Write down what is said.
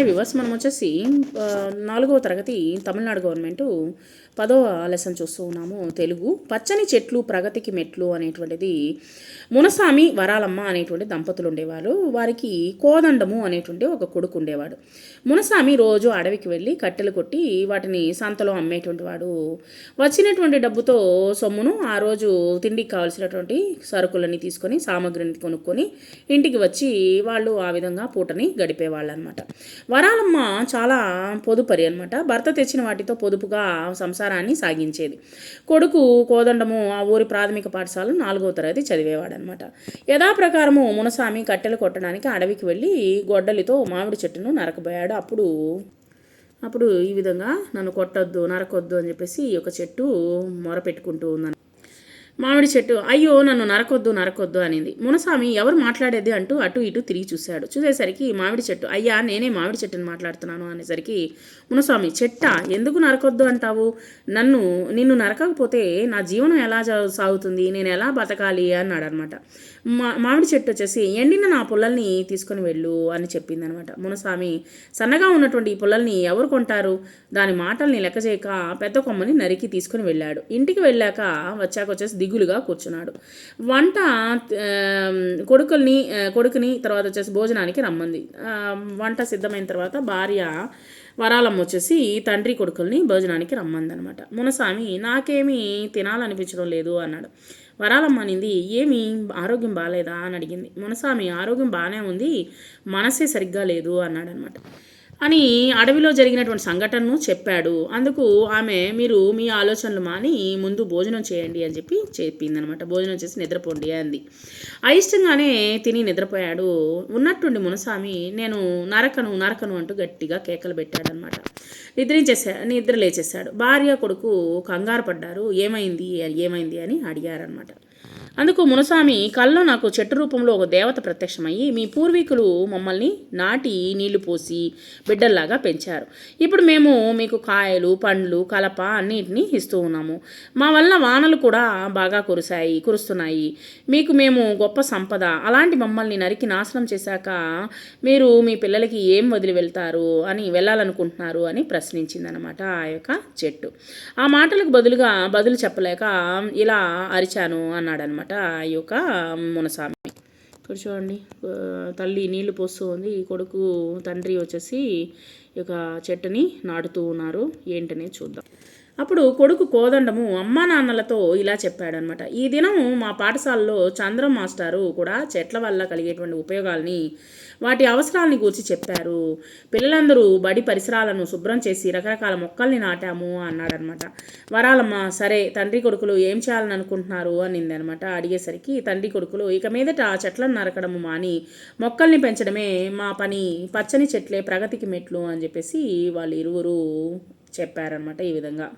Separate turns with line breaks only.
Hi viewers మనం వచ్చేసి నాలుగవ తరగతి తమిళనాడు గవర్నమెంట్ పదవ లెసన్ చూస్తూ ఉన్నాము. తెలుగు పచ్చని చెట్లు ప్రగతికి మెట్లు అనేటువంటిది మునసామి వరాలమ్మ అనేటువంటి దంపతులు ఉండేవారు. వారికి కోదండము అనేటువంటి ఒక కొడుకు ఉండేవాడు. మునసామి రోజు అడవికి వెళ్ళి కట్టెలు కొట్టి వాటిని సంతలో అమ్మేటువంటి వాడు. వచ్చినటువంటి డబ్బుతో సొమ్మును ఆ రోజు తిండికి కావాల్సినటువంటి సరుకులని తీసుకొని సామాగ్రిని కొనుక్కొని ఇంటికి వచ్చి వాళ్ళు ఆ విధంగా పూటని గడిపేవాళ్ళు అనమాట వరాలమ్మ చాలా పొదుపరి అనమాట భర్త తెచ్చిన వాటితో పొదుపుగా సంసారాన్ని సాగించేది. కొడుకు కోదండము ఆ ఊరి ప్రాథమిక పాఠశాల నాలుగో తరగతి చదివేవాడనమాట యథాప్రకారము మునసామి కట్టెలు కొట్టడానికి అడవికి వెళ్ళి గొడ్డలితో మామిడి చెట్టును నరకబోయాడు. అప్పుడు అప్పుడు ఈ విధంగా నన్ను కొట్టొద్దు నరకొద్దు అని చెప్పేసి ఈ యొక్క చెట్టు మొరపెట్టుకుంటూ ఉందని మామిడి చెట్టు అయ్యో నన్ను నరకొద్దు నరకొద్దు అనింది. మునస్వామి ఎవరు మాట్లాడేది అంటూ అటు ఇటు తిరిగి చూశాడు. చూసేసరికి మామిడి చెట్టు అయ్యా నేనే మామిడి చెట్టుని మాట్లాడుతున్నాను అనేసరికి మునస్వామి చెట్ట ఎందుకు నరకొద్దు అంటావు? నన్ను నిన్ను నరకకపోతే నా జీవనం ఎలా సాగుతుంది? నేను ఎలా బతకాలి? అన్నాడు అనమాట మా మామిడి చెట్టు వచ్చేసి ఎండిన నా పుల్లల్ని తీసుకొని వెళ్ళు అని చెప్పింది అనమాట మునస్వామి సన్నగా ఉన్నటువంటి ఈ పుల్లల్ని ఎవరు కొంటారు? దాని మాటల్ని లెక్క చేయక పెద్ద కొమ్మని నరికి తీసుకొని వెళ్ళాడు. ఇంటికి వెళ్ళాక వచ్చాక వచ్చేసి దిగులుగా కూర్చున్నాడు. వంట కొడుకుల్ని కొడుకుని తర్వాత వచ్చేసి భోజనానికి రమ్మంది. వంట సిద్ధమైన తర్వాత భార్య వరాలమ్మ వచ్చేసి తండ్రి కొడుకుల్ని భోజనానికి రమ్మంది అనమాట మునస్వామి నాకేమీ తినాలనిపించడం లేదు అన్నాడు. వరాలమ్మ అనింది ఏమి? ఆరోగ్యం బాగాలేదా అని అడిగింది. మునస్వామి ఆరోగ్యం బాగానే ఉంది మనసే సరిగ్గా లేదు అన్నాడనమాట. అని అడవిలో జరిగినటువంటి సంఘటనను చెప్పాడు. అందుకు ఆమె మీరు మీ ఆలోచనలు మాని ముందు భోజనం చేయండి అని చెప్పి చెప్పిందనమాట భోజనం చేసి నిద్రపోండి అంది. అయిష్టంగానే తిని నిద్రపోయాడు. ఉన్నట్టుండి మునస్వామి నేను నరకను నరకను అంటూ గట్టిగా కేకలు పెట్టాడనమాట నిద్రించేసా నిద్ర లేచేశాడు. భార్య కొడుకు కంగారు పడ్డారు. ఏమైంది? ఏమైంది? అని అడిగారనమాట అందుకు మునస్వామి కల్లో నాకు చెట్టు రూపంలో ఒక దేవత ప్రత్యక్షమయ్యి మీ పూర్వీకులు మమ్మల్ని నాటి నీళ్ళు పోసి బిడ్డల్లాగా పెంచారు. ఇప్పుడు మేము మీకు కాయలు పండ్లు కలప అన్నిటినీ ఇస్తూ ఉన్నాము. మా వల్ల వానలు కూడా బాగా కురిశాయి కురుస్తున్నాయి. మీకు మేము గొప్ప సంపద. అలాంటి మమ్మల్ని నరికి నాశనం చేశాక మీరు మీ పిల్లలకి ఏం వదిలి వెళ్తారు అని వెళ్ళాలనుకుంటున్నారు అని ప్రశ్నించిందనమాట ఆ యొక్క చెట్టు. ఆ మాటలకు బదులుగా బదులు చెప్పలేక ఇలా అరిచాను అన్నాడనమాట ఆ యొక్క మునసామి. ఇక్కడ చూడండి తల్లి నీళ్ళు పోస్తూ ఉంది. ఈ కొడుకు తండ్రి వచ్చేసి ఈ యొక్క చెట్టుని నాటుతూ ఉన్నారు. ఏంటనే చూద్దాం. అప్పుడు కొడుకు కోదండము అమ్మా నాన్నలతో ఇలా చెప్పాడనమాట ఈ దినం మా పాఠశాలలో చంద్రం మాస్టారు కూడా చెట్ల వల్ల కలిగేటువంటి ఉపయోగాల్ని వాటి అవసరాలని గురించి చెప్పారు. పిల్లలందరూ బడి పరిసరాలను శుభ్రం చేసి రకరకాల మొక్కల్ని నాటాము అన్నాడనమాట వరాలమ్మ సరే తండ్రి కొడుకులు ఏం చేయాలని అనుకుంటున్నారు అనింది అనమాట అడిగేసరికి తండ్రి కొడుకులు ఇక మీదట చెట్లను నరకడము మాని మొక్కల్ని పెంచడమే మా పని పచ్చని చెట్లే ప్రగతికి మెట్లు అని చెప్పేసి వాళ్ళు ఇరువురు చెప్పారనమాట ఈ విధంగా.